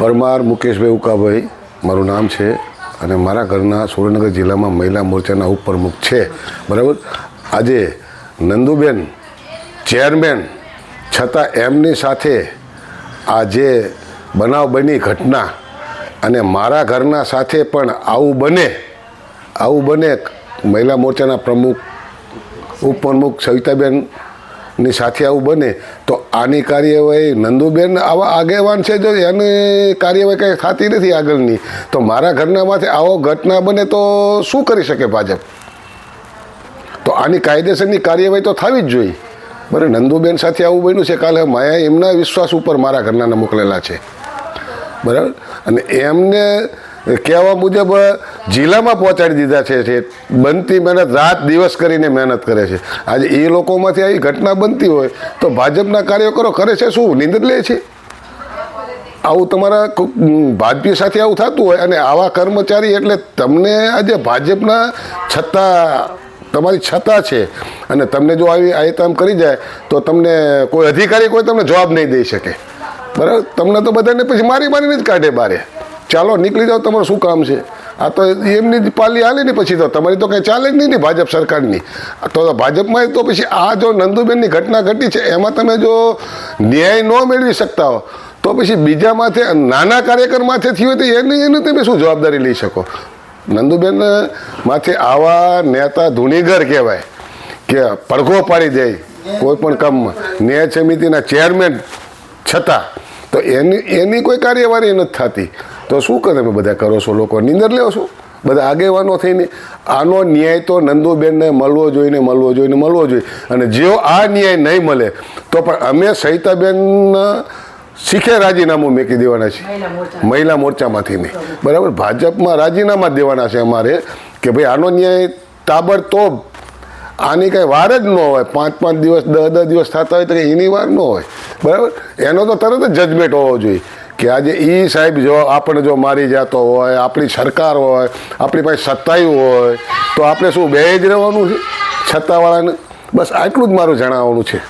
પરમાર મુકેશભાઈ ઉકાભાઈ, મારું નામ છે અને મારા ઘરના સુરેન્દ્રનગર જિલ્લામાં મહિલા મોરચાના ઉપપ્રમુખ છે. બરાબર? આજે નંદુબેન ચેરમેન, છતાં એમની સાથે આ જે બનાવ બની ઘટના અને મારા ઘરના સાથે પણ આવું બને આવું બને, મહિલા મોરચાના પ્રમુખ, ઉપપ્રમુખ સવિતાબેન ની સાથે આવું બને, તો આની કાર્યવાહી નંદુબેન આવા આગેવાન છે જો એની કાર્યવાહી કંઈ થતી નથી આગળની, તો મારા ઘરનામાંથી આવો ઘટના બને તો શું કરી શકે ભાજપ? તો આની કાયદેસરની કાર્યવાહી તો થવી જ જોઈએ. બરાબર નંદુબેન સાથે આવું બન્યું છે, કાલે માયા એમના વિશ્વાસ ઉપર મારા ઘરનાને મોકલેલા છે. બરાબર? અને એમને કહેવા મુજબ જિલ્લામાં પહોંચાડી દીધા છે બનતી મહેનત, રાત દિવસ કરીને મહેનત કરે છે. આજે એ લોકોમાંથી આવી ઘટના બનતી હોય તો ભાજપના કાર્યકરો કરે છે શું? નિંદર લે છે? આવું તમારા ભાજપી સાથે આવું થતું હોય અને આવા કર્મચારી એટલે તમને આજે ભાજપના છતાં, તમારી છતાં છે. અને તમને જો આવી આયતામ કરી જાય તો તમને કોઈ અધિકારી કોઈ તમને જવાબ નહીં દઈ શકે. બરાબર? તમને તો બધાને પછી મારી મારીને જ કાઢે બારે. ચાલો, નીકળી જાઓ, તમારું શું કામ છે? આ તો એમની જ પાલી હાલે ને પછી તો. તમારી તો કંઈ ચાલે જ નહીં ને ભાજપ સરકારની. તો ભાજપમાં તો પછી આ જો નંદુબેનની ઘટના ઘટી છે, એમાં તમે જો ન્યાય ન મેળવી શકતા હો, તો પછી બીજા માથે, નાના કાર્યકર માથે થયું તો એની એની તમે શું જવાબદારી લઈ શકો? નંદુબેન માથે આવા નેતા ધૂણીઘર કહેવાય કે પડઘો પાડી દે, કોઈ પણ કામમાં. ન્યાય સમિતિના ચેરમેન છતાં તો એની એની કોઈ કાર્યવાહી નથી થતી. તો શું કરે તમે બધા? કરો છો લોકો નિંદર લેવો છો? બધા આગેવાનો થઈને આનો ન્યાય તો નંદુબેનને મળવો જોઈએ મળવો જોઈએ મળવો જોઈએ. અને જેઓ આ ન્યાય નહીં મળે તો પણ અમે સહિતાબેન શીખે રાજીનામું મેકી દેવાના છે મહિલા મોરચામાંથી નહીં. બરાબર? ભાજપમાં રાજીનામા દેવાના છે અમારે કે ભાઈ આનો ન્યાય તાબડતોબ આની કાંઈ વાર જ ન હોય. પાંચ પાંચ દિવસ દસ દસ દિવસ થતા હોય તો એની વાર ન હોય. બરાબર? એનો તો તરત જ જજમેન્ટ હોવો જોઈએ કે આજે એ સાહેબ જો આપણે જો મારી જતો હોય, આપણી સરકાર હોય, આપણી પાસે સત્તાયું હોય, તો આપણે શું બે જ રહેવાનું છે? સત્તાવાળાને બસ આટલું જ મારું જણાવવાનું છે.